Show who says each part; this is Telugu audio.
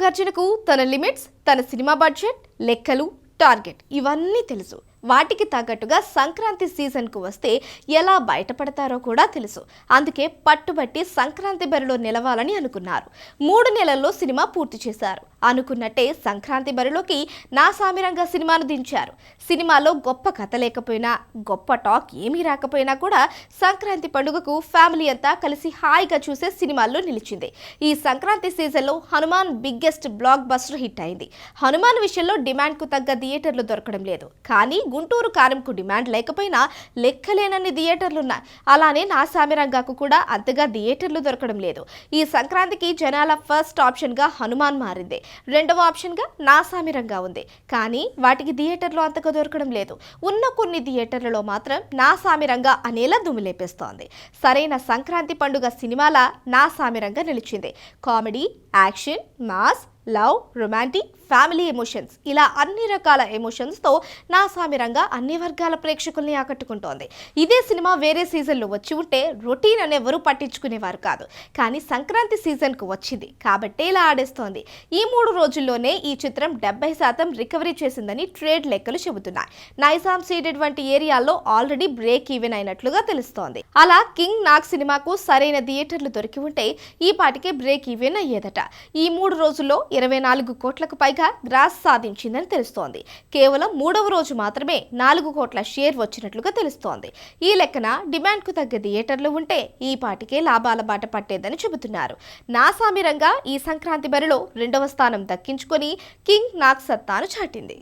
Speaker 1: నాగార్జునకు తన లిమిట్స్ తన సినిమా బడ్జెట్ లెక్కలు టార్గెట్ ఇవన్నీ తెలుసు. వాటికి తగ్గట్టుగా సంక్రాంతి సీజన్కు వస్తే ఎలా బయటపడతారో కూడా తెలుసు. అందుకే పట్టుబట్టి సంక్రాంతి బరిలో నిలవాలని అనుకున్నారు. మూడు నెలల్లో సినిమా పూర్తి చేశారు. అనుకున్నట్టే సంక్రాంతి బరిలోకి నా సామిరంగ సినిమాను దించారు. సినిమాలో గొప్ప కథ లేకపోయినా గొప్ప టాక్ ఏమీ రాకపోయినా కూడా సంక్రాంతి పండుగకు ఫ్యామిలీ అంతా కలిసి హాయిగా చూసే సినిమాల్లో నిలిచింది. ఈ సంక్రాంతి సీజన్లో Hanuman biggest blockbuster hit అయింది. హనుమాన్ విషయంలో డిమాండ్కు తగ్గ థియేటర్లు దొరకడం లేదు. కానీ గుంటూరు కారంకు డిమాండ్ లేకపోయినా లెక్కలేనన్ని థియేటర్లు ఉన్నాయి అలానే నా సామిరంగాకు కూడా అంతగా థియేటర్లు దొరకడం లేదు. ఈ సంక్రాంతికి జనాల ఫస్ట్ ఆప్షన్గా హనుమాన్ మారింది. రెండవ ఆప్షన్గా నాసామిరంగా ఉంది. కానీ వాటికి థియేటర్లు అంతగా దొరకడం లేదు. ఉన్న కొన్ని థియేటర్లలో మాత్రం నాసామిరంగా అనేలా దుమ్ములేపేస్తోంది సరైన సంక్రాంతి పండుగ సినిమాల నాసామిరంగా నిలిచింది. Comedy action mass love romantic family emotions ఇలా అన్ని రకాల ఎమోషన్స్తో నా సామిరంగా అన్ని వర్గాల ప్రేక్షకుల్ని ఆకట్టుకుంటోంది. ఇదే సినిమా వేరే సీజన్లో వచ్చి ఉంటే రొటీన్ అని పట్టించుకునేవారు కాదు. కానీ సంక్రాంతి సీజన్కు వచ్చింది. కాబట్టే ఇలా ఆడేస్తోంది. ఈ మూడు రోజుల్లోనే ఈ చిత్రం డెబ్బై శాతం రికవరీ చేసిందని ట్రేడ్ లెక్కలు చెబుతున్నాయి. నైజాం సీడెడ్ వంటి ఏరియాల్లో ఆల్రెడీ బ్రేక్ ఈవెన్ అయినట్లుగా తెలుస్తోంది. అలా కింగ్ నాగ్ సినిమాకు సరైన థియేటర్లు దొరికి ఉంటే ఈ పాటికే బ్రేక్ ఈవెన్ అయ్యేదట. ఈ మూడు రోజుల్లో ఇరవై నాలుగు కోట్లకు పైగా గ్రాస్ సాధించిందని తెలుస్తోంది. కేవలం మూడవ రోజు మాత్రమే నాలుగు కోట్ల షేర్ వచ్చినట్లుగా తెలుస్తోంది. ఈ లెక్కన డిమాండ్కు తగ్గ థియేటర్లు ఉంటే ఈ పాటికే లాభాల బాట పట్టేదని చెబుతున్నారు. నాసామిరంగా ఈ సంక్రాంతి బరిలో రెండవ స్థానం దక్కించుకొని కింగ్ నాగ్ సత్తాను చాటింది.